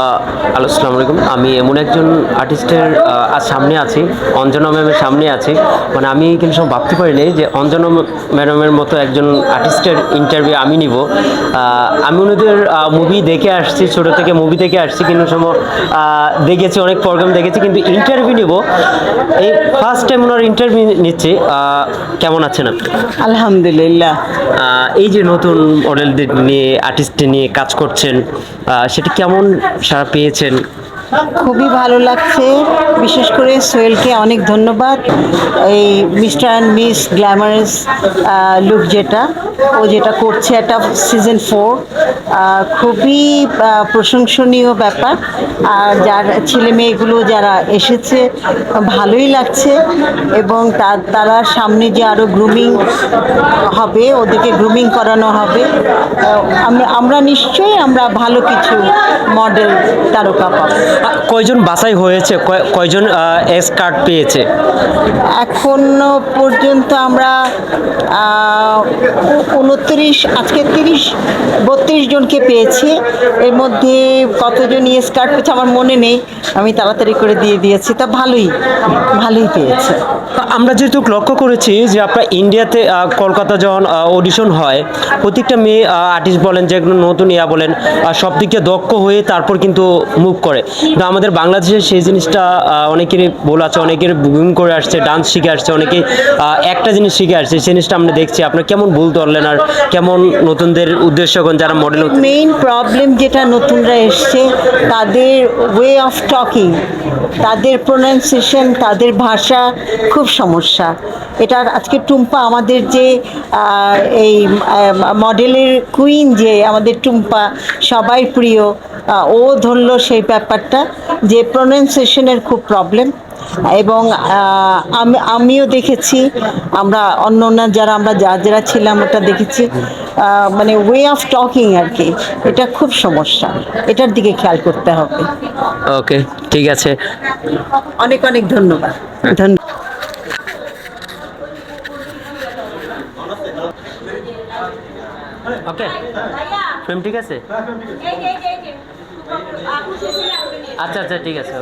Hello আসসালামু আলাইকুম। আমি এমন একজন আর্টিস্টের সামনে আছি অঞ্জনা ম্যামের সামনে আছি। মানে আমি কিন্তু সব ভাবতে পারিনি যে অঞ্জনা ম্যাডামের মতো একজন আর্টিস্টের ইন্টারভিউ আমি নিব। আমি ওনাদের মুভি দেখে আসছি ছোটো থেকে মুভি দেখে আসছি কিন্তু সময় আহ, দেখেছি অনেক প্রোগ্রাম দেখেছি কিন্তু ইন্টারভিউ নিব। এই ফার্স্ট টাইম ওনার ইন্টারভিউ নিচ্ছি। কেমন আছেন আপনি? আলহামদুলিল্লাহ। এই যে নতুন মডেলদের নিয়ে আর্টিস্ট নিয়ে কাজ করছেন সেটা কেমন সারা পেয়েছেন খুবই ভালো লাগছে। বিশেষ করে সোহেলকে অনেক ধন্যবাদ। এই mister and miss glamorous look যেটা, ও যেটা করছে একটা সিজন ফোর খুবই প্রশংসনীয় ব্যাপার। আর যার ছেলে মেয়েগুলো যারা এসেছে, ভালোই লাগছে। এবং তার তারা সামনে যে আরও গ্রুমিং হবে, ওদেরকে গ্রুমিং করানো হবে আমরা আমরা নিশ্চয়ই আমরা ভালো কিছু মডেল তারকা পাবো। কয়জন বাছাই হয়েছে? কয়- কয়জন এস কার্ড পেয়েছে? এখনও পর্যন্ত আমরা উনত্রিশ আজকে তিরিশ বত্রিশ জনকে পেয়েছি। এর মধ্যে কতজন ইয়েস কার্ড পেয়েছে আমার মনে নেই। আমি তাড়াতাড়ি করে দিয়ে দিয়েছি। তা ভালোই ভালোই পেয়েছে। আমরা যেহেতু লক্ষ্য করেছি যে আপনার ইন্ডিয়াতে কলকাতা যখন অডিশন হয় প্রত্যেকটা মেয়ে আর্টিস্ট বলেন যে নতুন ইয়া বলেন সব দিক দক্ষ হয়ে তারপর কিন্তু মুভ করে। কিন্তু আমাদের বাংলাদেশে সেই জিনিসটা অনেকেরই ভুল আছে, অনেকের বুকিং করে আসছে, ডান্স শিখে আসছে অনেকে একটা জিনিস শিখে আসছে, সেই জিনিসটা আমরা দেখছি। আপনার কেমন ভুল ধরলেন আর কেমন নতুনদের উদ্দেশ্য করেন যারা মডেল মেইন প্রবলেম যেটা নতুনরা এসছে, তাদের ওয়ে অফ টকিং তাদের প্রোনাউন্সিয়েশন তাদের ভাষা খুব সমস্যা। এটা আজকে টুম্পা আমাদের যে এই মডেলের কুইন যে আমাদের টুম্পা, সবাই প্রিয়। ও ধরলো সেই ব্যাপারটা যে প্রনাউন্সিয়েশনের খুব প্রবলেম এবং আমি আমিও দেখেছি আমরা অন্য অন্য যারা আমরা যা যারা ছিলাম ওটা দেখেছি। মানে ওয়ে অফ টকিং আর কি এটা খুব সমস্যা। এটার দিকে খেয়াল করতে হবে। ওকে ঠিক আছে। অনেক অনেক ধন্যবাদ। ধন্যবাদ। ওকে ফিল্ম ঠিক আছে। আচ্ছা আচ্ছা ঠিক আছে